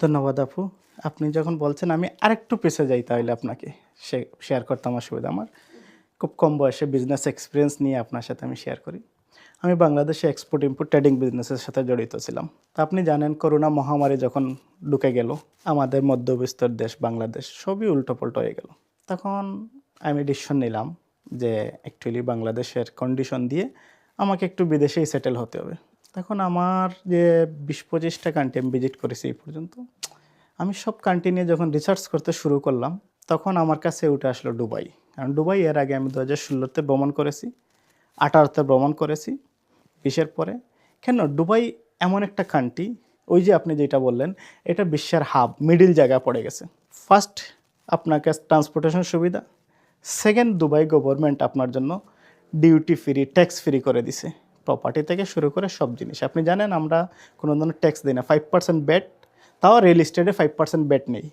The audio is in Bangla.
ধন্যবাদ আপু। আপনি যখন বলছেন আমি আরেকটু পিছে যাই তাহলে আপনাকে। শেয়ার করতাম অসুবিধা আমার খুব কম বয়সে বিজনেস এক্সপিরিয়েন্স নিয়ে আপনার সাথে আমি শেয়ার করি। আমি বাংলাদেশে এক্সপোর্ট ইম্পোর্ট ট্রেডিং বিজনেসের সাথে জড়িত ছিলাম। তা আপনি জানেন করোনা মহামারী যখন ঢুকে গেল, আমাদের মধ্যবিস্তর দেশ বাংলাদেশ সবই উল্টোপাল্টো হয়ে গেল। তখন আমি ডিসিশন নিলাম যে অ্যাকচুয়ালি বাংলাদেশের কন্ডিশন দিয়ে আমাকে একটু বিদেশেই সেটেল হতে হবে। তখন আমার যে বিশ পঁচিশটা কান্ট্রি আমি ভিজিট করেছি এই পর্যন্ত, আমি সব কান্ট্রি নিয়ে যখন রিসার্চ করতে শুরু করলাম, তখন আমার কাছে উঠে আসলো দুবাই। কারণ দুবাই এর আগে আমি দু হাজার ষোলোতে ভ্রমণ করেছি, আঠারোতে ভ্রমণ করেছি, বিশের পরে। কেন? দুবাই এমন একটা কান্ট্রি ওই যে আপনি যেটা বললেন, এটা বিশ্বের হাব মিডিল জায়গা পড়ে গেছে। ফার্স্ট আপনাকে ট্রান্সপোর্টেশন সুবিধা। সেকেন্ড দুবাই গভর্নমেন্ট আপনার জন্য ডিউটি ফ্রি ট্যাক্স ফ্রি করে দিছে। প্রপার্টি থেকে শুরু করে সব জিনিস। আপনি জানেন আমরা কোনো ধরনের ট্যাক্স দিই না। ফাইভ পার্সেন্ট ব্যাট তাও রিয়েল এস্টেটে ফাইভ পার্সেন্ট ব্যাট নেই।